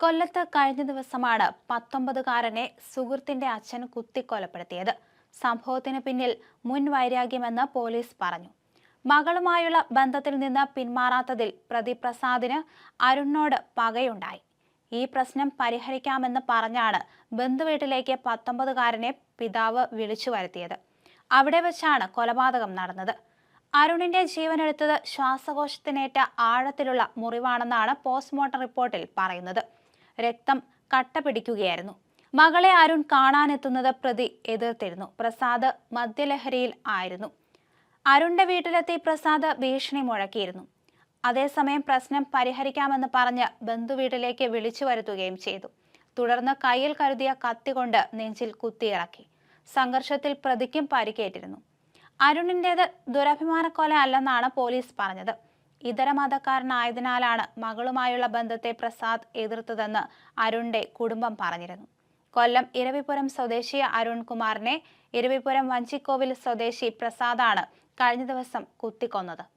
കൊല്ലത്ത് കഴിഞ്ഞ ദിവസമാണ് പത്തൊമ്പതുകാരനെ സുഹൃത്തിന്റെ അച്ഛൻ കുത്തിക്കൊലപ്പെടുത്തിയത്. സംഭവത്തിന് പിന്നിൽ മുൻ വൈരാഗ്യമെന്ന് പോലീസ് പറഞ്ഞു. മകളുമായുള്ള ബന്ധത്തിൽ നിന്ന് പിന്മാറാത്തതിൽ പ്രതി പ്രസാദിന് അരുണിനോട് പകയുണ്ടായി. ഈ പ്രശ്നം പരിഹരിക്കാമെന്ന് പറഞ്ഞാണ് ബന്ധുവീട്ടിലേക്ക് പത്തൊമ്പതുകാരനെ പിതാവ് വിളിച്ചു വരുത്തിയത്. അവിടെ വെച്ചാണ് കൊലപാതകം നടന്നത്. അരുണിന്റെ ജീവനെടുത്തത് ശ്വാസകോശത്തിനേറ്റ ആഴത്തിലുള്ള മുറിവാണെന്നാണ് പോസ്റ്റ്മോർട്ടം റിപ്പോർട്ടിൽ പറയുന്നത്. രക്തം കട്ട പിടിക്കുകയായിരുന്നു മകളെ അരുൺ കാണാനെത്തുന്നത് പ്രതി എതിർത്തിരുന്നു. പ്രസാദ് മദ്യലഹരിയിൽ ആയിരുന്നു. അരുണിന്റെ വീട്ടിലെത്തി പ്രസാദ് ഭീഷണി മുഴക്കിയിരുന്നു. അതേസമയം പ്രശ്നം പരിഹരിക്കാമെന്ന് പറഞ്ഞ് ബന്ധുവീട്ടിലേക്ക് വിളിച്ചു വരുത്തുകയും ചെയ്തു. തുടർന്ന് കയ്യിൽ കരുതിയ കത്തി കൊണ്ട് നെഞ്ചിൽ കുത്തിയിറക്കി സംഘർഷത്തിൽ പ്രതിക്കും പരിക്കേറ്റിരുന്നു. അരുണിന്റേത് ദുരഭിമാനക്കൊല അല്ലെന്നാണ് പോലീസ് പറഞ്ഞത്. ഇതര മതക്കാരനായതിനാലാണ് മകളുമായുള്ള ബന്ധത്തെ പ്രസാദ് എതിർത്തതെന്ന് അരുണിന്റെ കുടുംബം പറഞ്ഞിരുന്നു. കൊല്ലം ഇരവിപുരം സ്വദേശി അരുൺകുമാറിനെ ഇരവിപുരം വഞ്ചിക്കോവിൽ സ്വദേശി പ്രസാദാണ് കഴിഞ്ഞ ദിവസം കുത്തിക്കൊന്നത്.